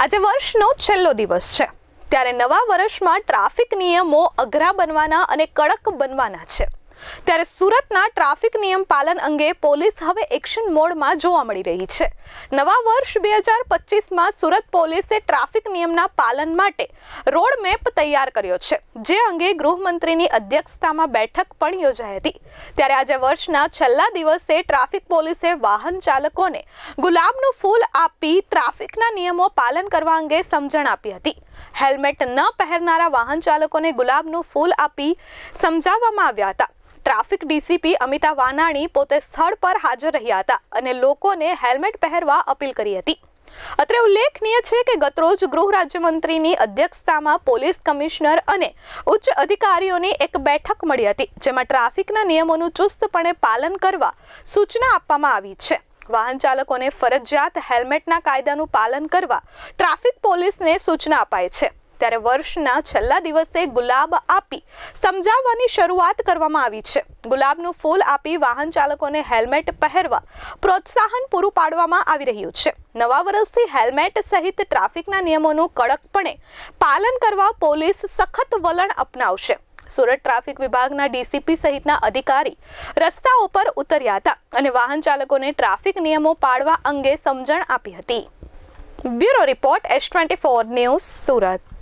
આજે વર્ષનો છેલ્લો દિવસ છે. ત્યારે નવા વર્ષમાં ટ્રાફિક નિયમો અઘરા બનવાના અને કડક બનવાના છે. ત્યારે સુરતના ટ્રાફિક નિયમ પાલન અંગે પોલીસ હવે એક્શન મોડમાં જોવા મળી રહી છે. નવા વર્ષ બે હજાર પચીસમાં સુરત પોલીસે ટ્રાફિક નિયમના પાલન માટે રોડ મેપ તૈયાર કર્યો છે, જે અંગે ગૃહમંત્રીની અધ્યક્ષતામાં બેઠક પણ યોજાઈ હતી. ત્યારે આજે વર્ષના છેલ્લા દિવસે ટ્રાફિક પોલીસે વાહન ચાલકોને ગુલાબનું ફૂલ આપી ટ્રાફિકના નિયમો પાલન કરવા અંગે સમજણ આપી હતી. હેલ્મેટ ન પહેરનારા વાહન ચાલકોને ગુલાબનું ફૂલ આપી સમજાવવામાં આવ્યા હતા. ટ્રાફિક ડીસીપી અમિતા વાનાણી પોતે સ્થળ પર હાજર રહ્યા હતા અને લોકોને હેલ્મેટ પહેરવા અપીલ કરી હતી. અત્રે ઉલ્લેખનીય છે કે ગતરોજ ગૃહ રાજ્યમંત્રીની અધ્યક્ષતામાં પોલીસ કમિશનર અને ઉચ્ચ અધિકારીઓની એક બેઠક મળી હતી, જેમાં ટ્રાફિકના નિયમોનું ચુસ્તપણે પાલન કરવા સૂચના આપવામાં આવી છે. વાહન ચાલકોને ફરજિયાત હેલ્મેટના કાયદાનું પાલન કરવા ટ્રાફિક પોલીસને સૂચના અપાઈ છે. ત્યારે વર્ષના છેલ્લા દિવસે ગુલાબ આપી સમજાવવાની શરૂઆત કરવામાં આવી છે. ગુલાબનું ફૂલ આપી વાહન ચાલકોને હેલ્મેટ પહેરવા પ્રોત્સાહન પૂરું પાડવામાં આવી રહ્યું છે. નવા વર્ષથી હેલ્મેટ સહિત ટ્રાફિકના નિયમોનું કડકપણે પાલન કરવા પોલીસ સખત વલણ અપનાવશે. સુરત ટ્રાફિક વિભાગના ડીસીપી સહિતના અધિકારી રસ્તાઓ પર ઉતર્યા હતા અને વાહન ચાલકોને ટ્રાફિક નિયમો પાળવા અંગે સમજણ આપી હતી. Bureau report S twenty four news Surat.